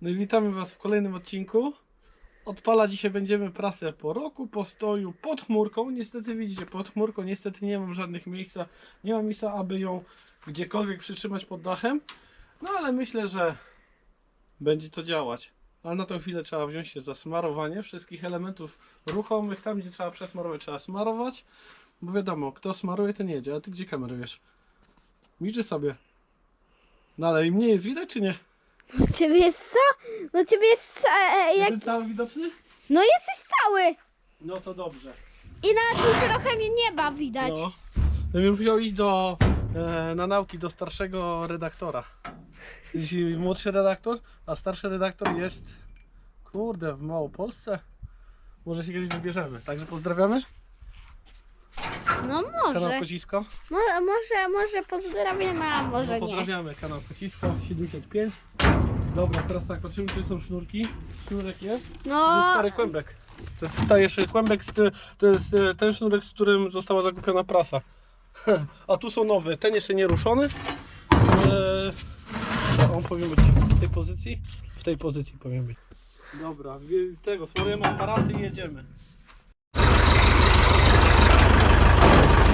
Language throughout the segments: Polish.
No i witamy Was w kolejnym odcinku. Odpala dzisiaj będziemy prasę po roku postoju pod chmurką. Niestety widzicie, pod chmurką niestety nie mam żadnych miejsca. Nie ma miejsca, aby ją gdziekolwiek przytrzymać pod dachem. No ale myślę, że będzie to działać. Ale na tą chwilę trzeba wziąć się za smarowanie wszystkich elementów ruchomych. Tam, gdzie trzeba przesmarować, trzeba smarować. Bo wiadomo, kto smaruje, ten jedzie. A ty gdzie kamerujesz? Milczy sobie. No ale im nie jest widać, czy nie? No ciebie jest co? No ciebie jest ca... e, jak... Jestem cały widoczny? No jesteś cały! No to dobrze. I nawet mi trochę mnie nieba widać. No. Ja bym musiał iść do, e, na nauki do starszego redaktora. Jeśli młodszy redaktor, a starszy redaktor jest, kurde, w Małopolsce. Może się kiedyś wybierzemy. Także pozdrawiamy. No Kanał może. Kocisko. Może, może, może pozdrawiamy, a może No, nie. pozdrawiamy kanał Kocisko 75. Dobra, teraz tak, patrzymy czy są sznurki. Sznurek jest. To jest No, stary kłębek. To jest stary jeszcze kłębek, z ty- to jest e, ten sznurek, z którym została zakupiona prasa. A tu są nowe, ten jeszcze nie ruszony. Eee, on powinien być w tej pozycji. W tej pozycji powinien być. Dobra, tego, smarujemy aparaty i jedziemy.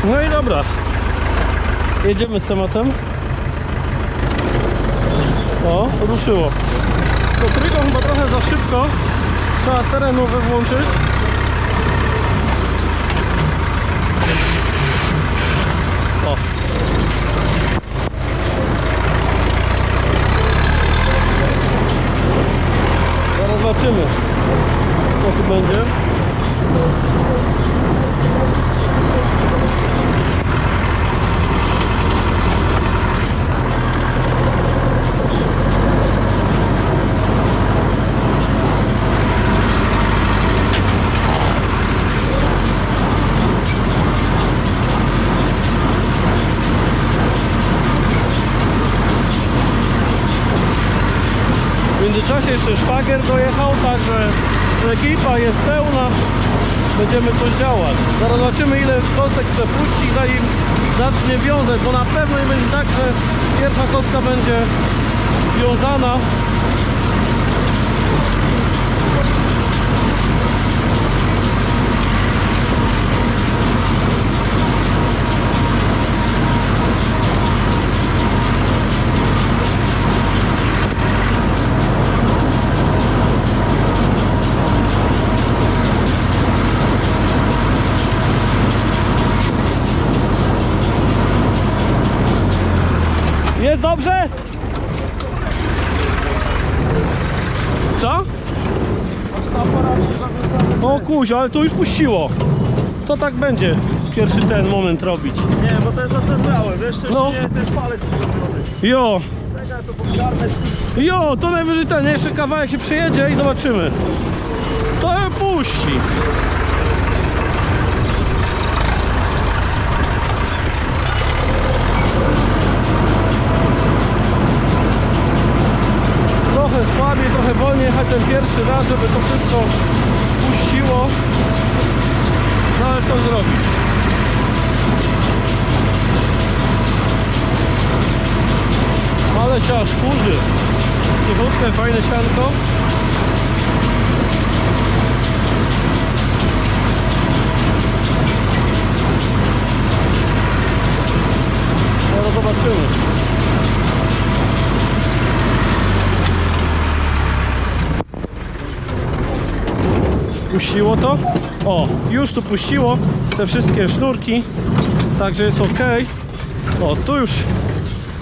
No i dobra. Jedziemy z tematem. O, ruszyło. To trygo chyba trochę za szybko. Trzeba terenowy włączyć. O. Zaraz zobaczymy, co tu będzie. Międzyczasie jeszcze szwagier dojechał, także ekipa jest pełna. Będziemy coś działać. Zaraz zobaczymy ile kostek przepuści zanim zacznie wiązać, bo na pewno będzie tak, że pierwsza kostka będzie związana. Jest dobrze? Co? O kuź, ale to już puściło. To tak będzie pierwszy ten moment robić. Nie, bo to jest zacentrałem, wiesz, też No. nie ten palec zrobiony. Jo, Czekaj, to jo, to najwyżej ten, jeszcze kawałek się przejedzie i zobaczymy. To puści. Trochę słabiej, trochę wolniej jechać ten pierwszy raz, żeby to wszystko puściło. No ale co zrobić? Ale się aż kurzy. Cichutne, fajne sianko. Puściło to? O, już tu puściło te wszystkie sznurki. Także jest ok. O, tu już.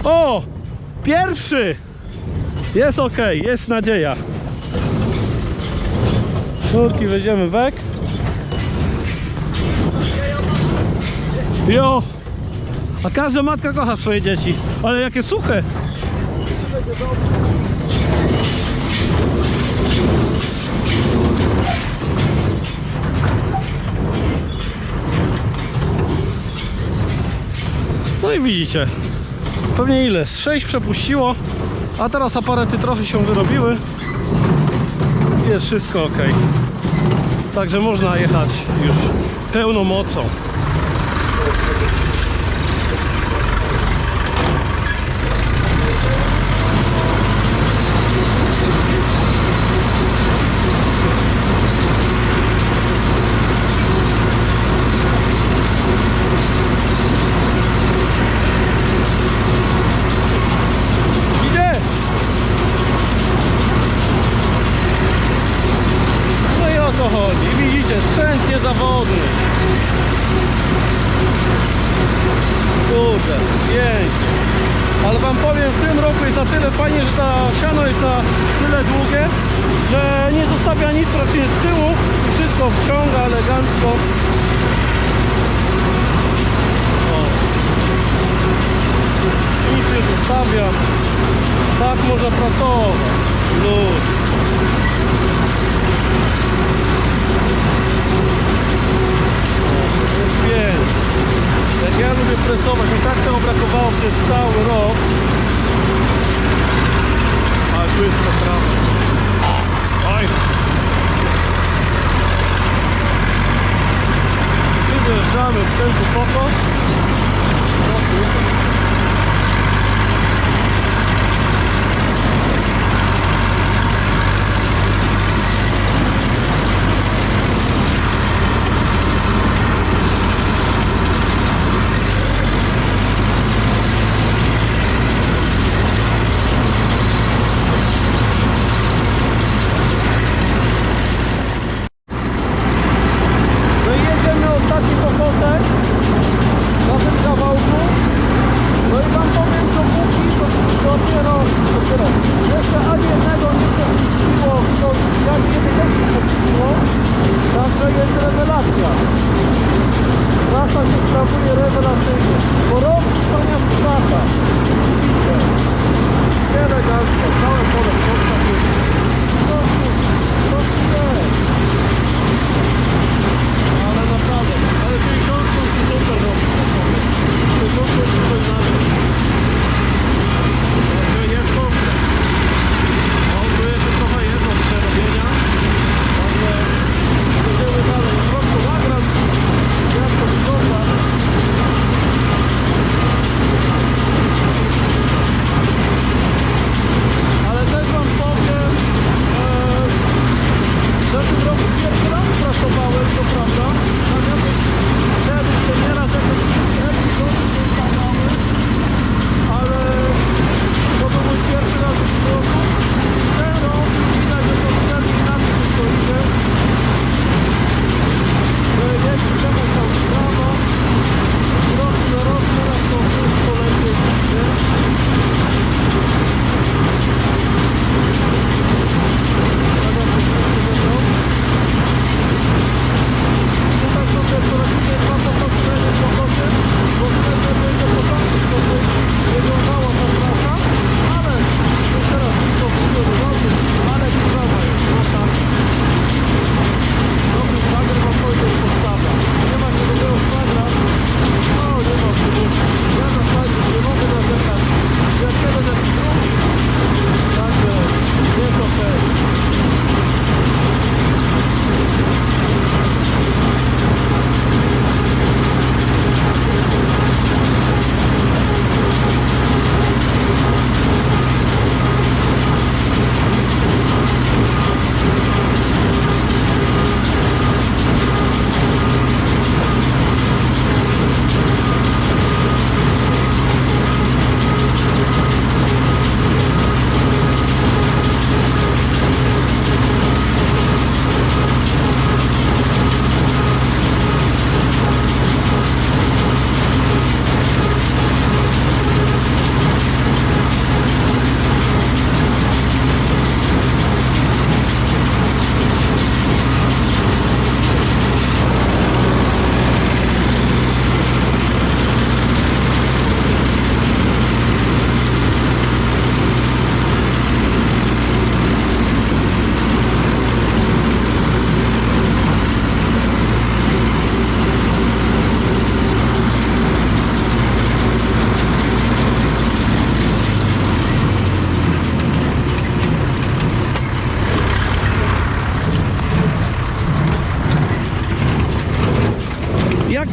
O! Pierwszy! Jest ok, jest nadzieja. Sznurki weźmiemy wek. Jo! A każda matka kocha swoje dzieci. Ale jakie suche! No i widzicie, pewnie ile? Z 6 przepuściło, a teraz aparaty trochę się wyrobiły. Jest wszystko ok. Także można jechać już pełną mocą.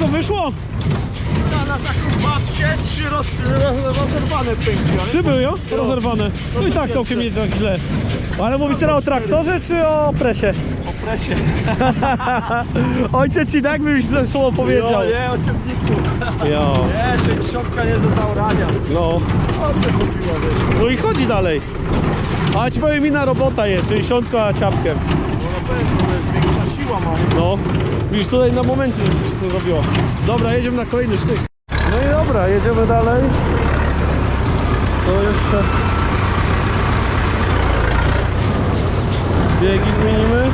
wyszło? Na, na taką babcię trzy roz, roz, rozerwane pęki. ale- Trzy były, jo? Rozerwane. No i tak całkiem nie tak źle. Ale mówisz teraz o traktorze czy o presie? O presie. Ojciec ci tak byś źle słowo powiedział. Jo, nie, o ciepniku. Jo. Nie, 60 nie do zaorania. No. No i chodzi dalej. A ci powiem inna robota jest, 60 a ciapkiem. No na pewno, to jest zrobiło no. mu. No, widzisz tutaj na momencie się to zrobiło. Dobra, jedziemy na kolejny sztyk. No i dobra, jedziemy dalej. To jeszcze... Biegi zmienimy.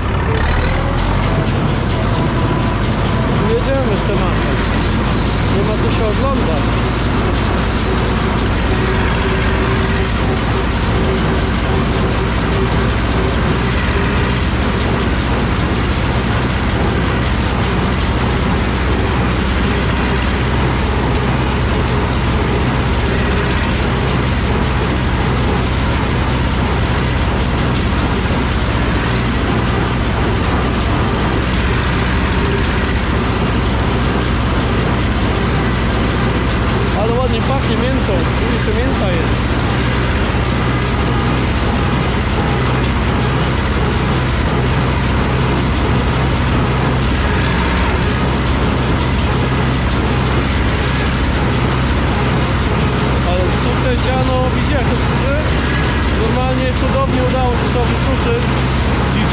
Jedziemy z tematem. Nie ma co się oglądać.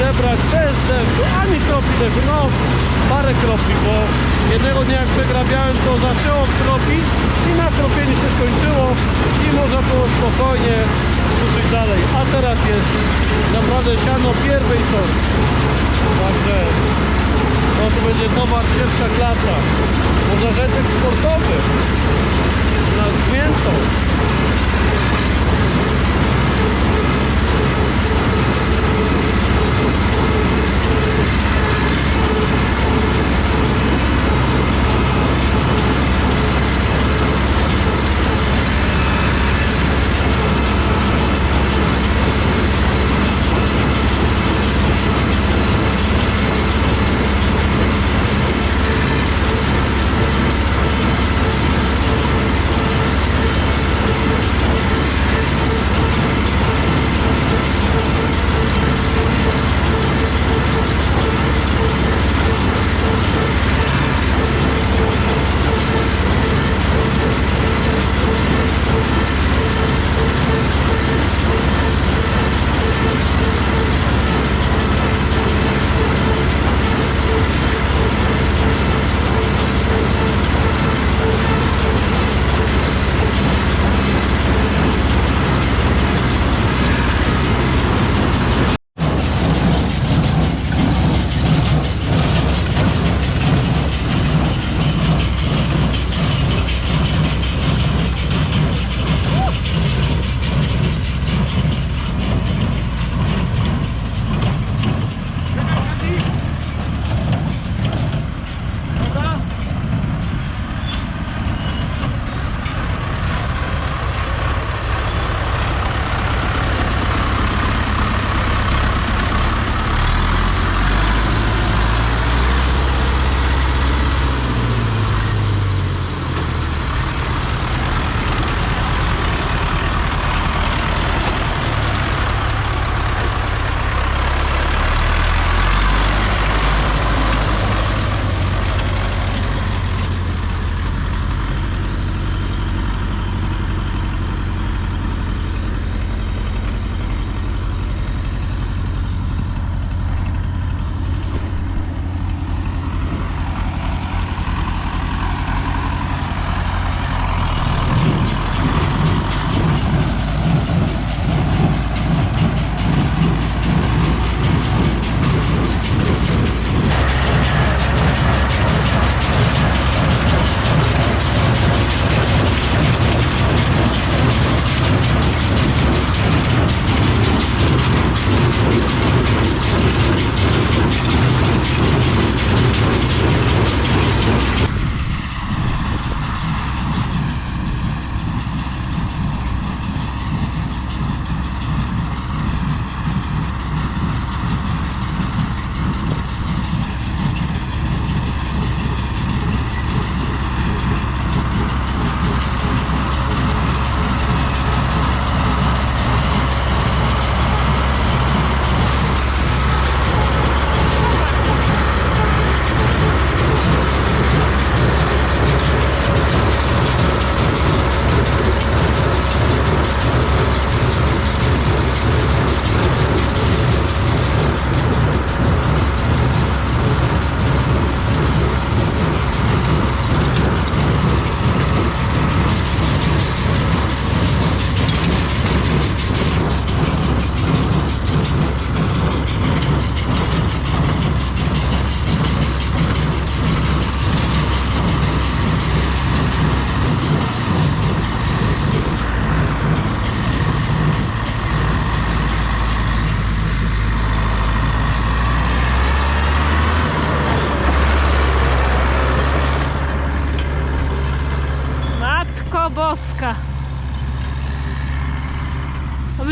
Zebrać bez deszczu, ani kropli deszczu, no parę kropli, bo jednego dnia jak przegrabiałem to zaczęło kropić i na kropieniu się skończyło i można było spokojnie suszyć dalej, a teraz jest naprawdę siano pierwszej sorty. Także no to będzie towar pierwsza klasa. Można rzecz eksportowy na zmiętą.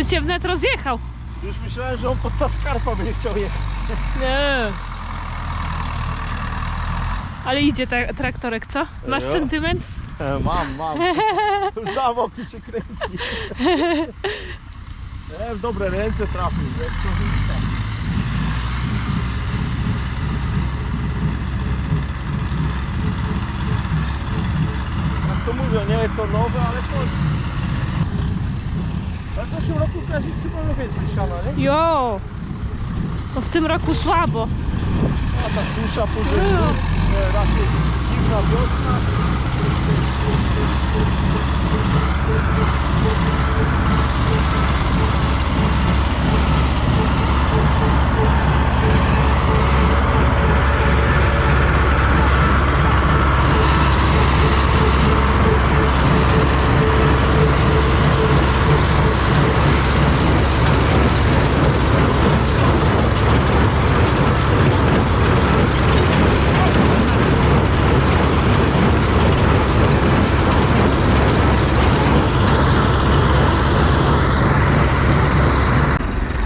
Cię wnet rozjechał. Już myślałem, że on pod ta skarpa będzie chciał jechać. Nie. Ale idzie ta, traktorek, co? Masz Jo. sentyment? E, mam, mam. Zamok mi się kręci. E, w dobre ręce trafił. jak to mówią, nie jest to nowe, ale chodzi. W zeszłym roku Kazik chyba więcej siana, nie? Jo. No w tym roku słabo. A ta susza, później mróz, e, raczej zimna wiosna.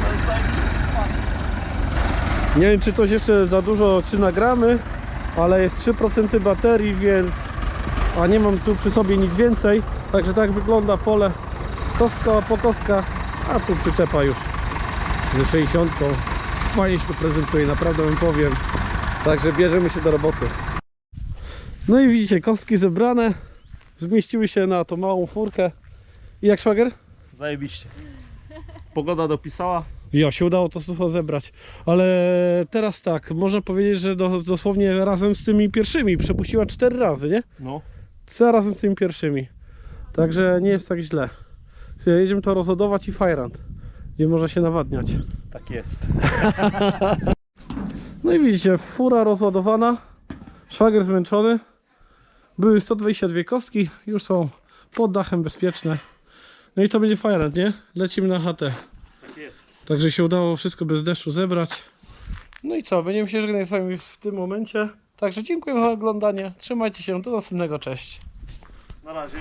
To jest zajebisty wypadek. Nie wiem czy coś jeszcze za dużo czy nagramy, ale jest 3% baterii, więc a nie mam tu przy sobie nic więcej. Także tak wygląda pole. Kostka po kostkach, a tu przyczepa już ze 60. Fajnie się to prezentuje, naprawdę wam powiem. Także bierzemy się do roboty. No i widzicie, kostki zebrane. Zmieściły się na tą małą furkę. I jak szwagier? Zajebiście. Pogoda dopisała. Ja, się udało to sucho zebrać. Ale teraz tak, można powiedzieć, że do, dosłownie razem z tymi pierwszymi przepuściła cztery razy, nie? No. Co razem z tymi pierwszymi. Także nie jest tak źle. Jedziemy to rozładować i fajrant. Nie można się nawadniać. Tak jest. No i widzicie, fura rozładowana. Szwagier zmęczony. Były 122 kostki, już są pod dachem bezpieczne. No i co będzie fajrant, nie? Lecimy na HT. Tak. Także się udało wszystko bez deszczu zebrać. No i co, będziemy się żegnać z wami w tym momencie. Także dziękuję za oglądanie. Trzymajcie się, do następnego, cześć. Na razie.